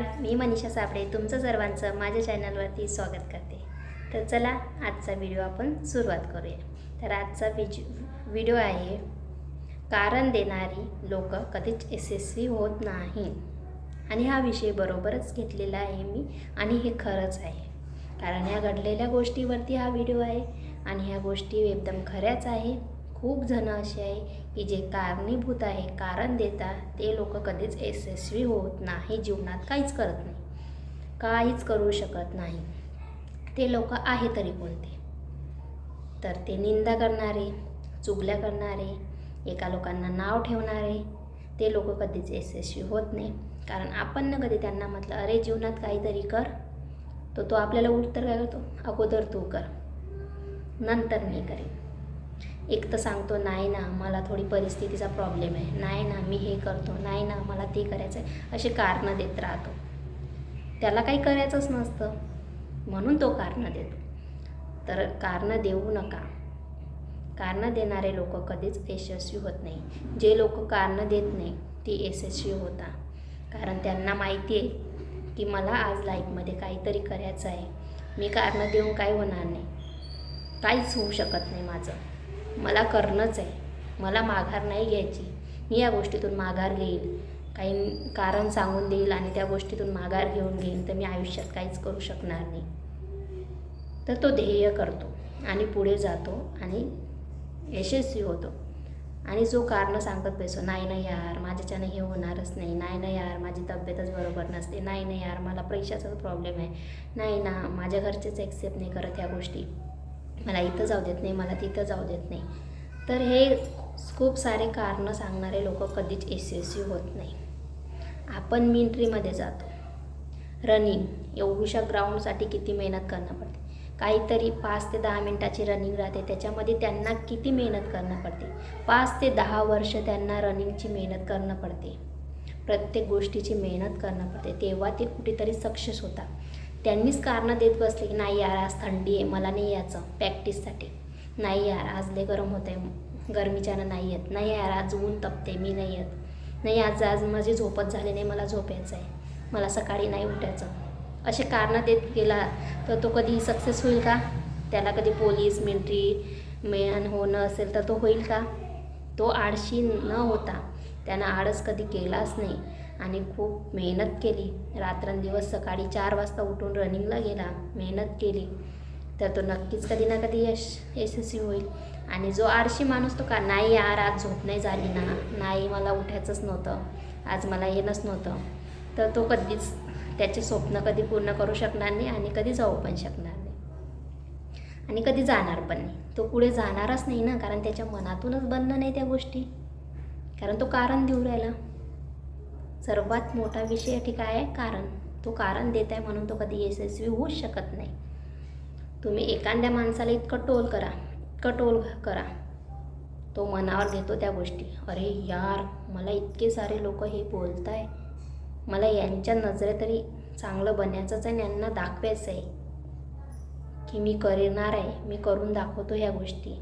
नमस्कार मी मनीषा साबळे तुमचं सर्वांचं माझ्या चॅनलवरती स्वागत करते. तर चला आजचा व्हिडिओ आपण सुरुवात करूया. तर आजचा विज व्हिडिओ आहे कारण देणारी लोक कधीच यशस्वी होत नाही. आणि हा विषय बरोबरच घेतलेला आहे मी आणि हे खरंच आहे. कारण ह्या घडलेल्या गोष्टीवरती हा व्हिडिओ आहे आणि ह्या गोष्टी एकदम खऱ्याच आहे. खूप जण असे आहे की जे कारणीभूत आहे कारण देतात ते लोक कधीच यशस्वी होत नाही जीवनात काहीच करत नाही. काहीच करू शकत नाही. ते लोक आहे तरी कोणते? तर ते निंदा करणारे चुगल्या करणारे एका लोकांना नाव ठेवणारे ते लोक कधीच यशस्वी होत नाही. कारण आपण न कधी त्यांना म्हटलं अरे जीवनात काहीतरी कर. तो तो आपल्याला उत्तर काय करतो अगोदर तू कर. नंतर मी करेन. एक तर सांगतो नाही ना मला थोडी परिस्थितीचा प्रॉब्लेम आहे. नाही ना मी हे करतो. नाही ना मला ते करायचं आहे असे कारणं देत राहतो. त्याला काही करायचंच नसतं. म्हणून तो कारणं देतो. तर कारणं देऊ नका. कारणं देणारे लोक कधीच यशस्वी होत नाही. जे लोक कारणं देत नाही ते यशस्वी होता कारण त्यांना माहिती आहे की मला आज लाईफमध्ये काहीतरी करायचं आहे मी कारणं देऊन काही होणार नाही. काहीच होऊ शकत नाही माझं. मला करणंच आहे. मला माघार नाही घ्यायची. मी या गोष्टीतून माघार घेईल काही कारण सांगून देईल आणि त्या गोष्टीतून माघार घेऊन घेईन तर मी आयुष्यात काहीच करू शकणार नाही. तर तो ध्येय करतो आणि पुढे जातो आणि यशस्वी होतो. आणि जो कारणं सांगत पैसो नाही ना यार माझ्याच्यानं हे होणारच नाही. नाही ना यार माझी तब्येतच बरोबर नसते. नाही ना यार मला पैशाचाच प्रॉब्लेम आहे. नाही ना माझ्या घरचेच ॲक्सेप्ट नाही करत ह्या गोष्टी. मला इथं जाऊ देत नाही मला तिथं जाऊ देत नाही. तर हे खूप सारे कारणं सांगणारे लोक कधीच यशस्वी होत नाही. आपण मिलिटरीमध्ये जातो. रनिंग एवढ्या ग्राउंडसाठी किती मेहनत करणं पडते. काहीतरी पाच ते दहा मिनटाची रनिंग राहते त्याच्यामध्ये त्यांना किती मेहनत करणं पडते. पाच ते दहा वर्ष त्यांना रनिंगची मेहनत करणं पडते. प्रत्येक गोष्टीची मेहनत करणं पडते. तेव्हा ते कुठेतरी सक्सेस होतात. त्यांनीच कारणं देत बसले की नाही यार आज थंडी आहे मला नाही यायचं प्रॅक्टिससाठी नाही यार आज लय गरम होतं आहे गरमीच्यानं नाही येत. नाही यार आज ऊन तपते मी नाही येत. नाही आज आज माझी झोपत झाली नाही मला झोपायचं आहे मला सकाळी नाही उठायचं. असे कारणं देत गेला तर तो कधी सक्सेस होईल का? त्याला कधी पोलीस मिलिटरी मेन होणं असेल तर तो होईल का? तो आळशी न होता. त्यानं आळस कधी केलाच नाही. आणि खूप मेहनत केली. रात्रंदिवस सकाळी चार वाजता उठून रनिंगला गेला. मेहनत केली. तर तो नक्कीच कधी ना कधी यश यशस्वी होईल. आणि जो आळशी माणूस तो का नाही यार आज झोप नाही झाली ना. नाही मला उठायचंच नव्हतं. आज मला येणंच नव्हतं. तर तो कधीच त्याचे स्वप्न कधी पूर्ण करू शकणार नाही आणि कधी जाऊ पण शकणार नाही. आणि कधी जाणार पण नाही. तो पुढे जाणारच नाही ना कारण त्याच्या मनातूनच बनणं नाही त्या गोष्टी. कारण तो कारण देऊ राहिला. सर्वात मोठा विषय ठीक आहे कारण. तो कारण देत आहे म्हणून तो कधी यशस्वी होऊच शकत नाही. तुम्ही एखाद्या माणसाला इतकं टोल करा इतकं टोल करा. तो मनावर घेतो त्या गोष्टी. अरे यार मला इतके सारे लोक हे बोलत आहे मला यांच्या नजरे तरी चांगलं बनायचंच आहे आणि यांना दाखवायचं आहे की मी करणार आहे मी करून दाखवतो ह्या गोष्टी.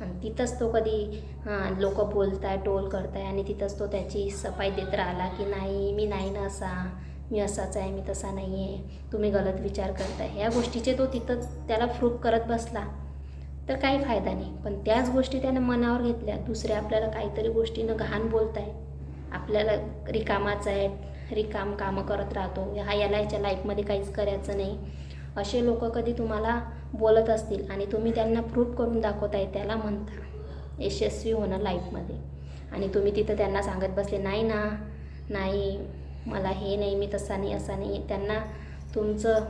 आणि तिथंच तो कधी हां लोक बोलत आहे टोल करताय आणि तिथंच तो त्याची सफाई देत राहिला की नाही मी नाही ना असा मी असाच आहे मी तसा नाही आहे तुम्ही गलत विचार करताय. ह्या गोष्टीचे तो तिथं त्याला प्रूफ करत बसला. तर काही फायदा नाही. पण त्याच गोष्टी त्यानं मनावर घेतल्या. दुसऱ्या आपल्याला काहीतरी गोष्टीनं घाण बोलत आहे आपल्याला रिकामाचं आहे रिकाम कामं करत राहतो. हा याला याच्या लाईफमध्ये काहीच करायचं नाही. असे लोक कधी तुम्हाला बोलत असतील आणि तुम्ही त्यांना प्रूफ करून दाखवताय त्याला म्हणता. यशस्वी होणं लाईफमध्ये आणि तुम्ही तिथं त्यांना सांगत बसले नाही ना नाही मला हे नाही मी तसा नाही असा नाही. त्यांना तुमचं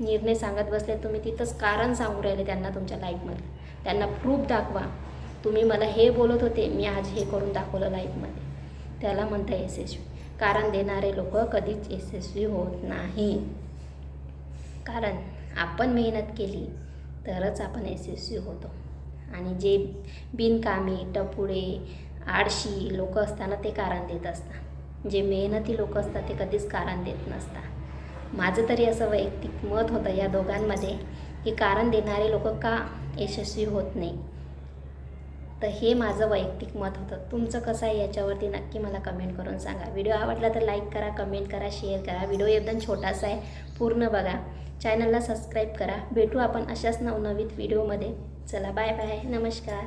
निर्णय सांगत बसले तुम्ही तिथंच कारण सांगू राहिले त्यांना तुमच्या लाईफमध्ये त्यांना प्रूफ दाखवा. तुम्ही मला हे बोलत होते मी आज हे करून दाखवलं लाईफमध्ये त्याला म्हणता यशस्वी. कारण देणारे लोक कधीच यशस्वी होत नाही. कारण आपण मेहनत केली तरच आपण यशस्वी होतो. आणि जे बिनकामी टपुडे आळशी लोक असताना ते कारण देत असतात. जे मेहनती लोक असतात ते कधीच कारण देत नसतात. माझं तरी असं वैयक्तिक मत होतं या दोघांमध्ये की कारण देणारे लोक का यशस्वी होत नाही? तर हे माझं वैयक्तिक मत होतं. तुमचं कसं आहे याच्यावरती नक्की मला कमेंट करून सांगा. व्हिडिओ आवडला तर लाईक करा कमेंट करा शेअर करा. व्हिडिओ एकदम छोटासा आहे पूर्ण बघा. चॅनलला सबस्क्राईब करा. भेटू आपण अशाच नवनवीत व्हिडिओमध्ये चला बाय बाय नमस्कार.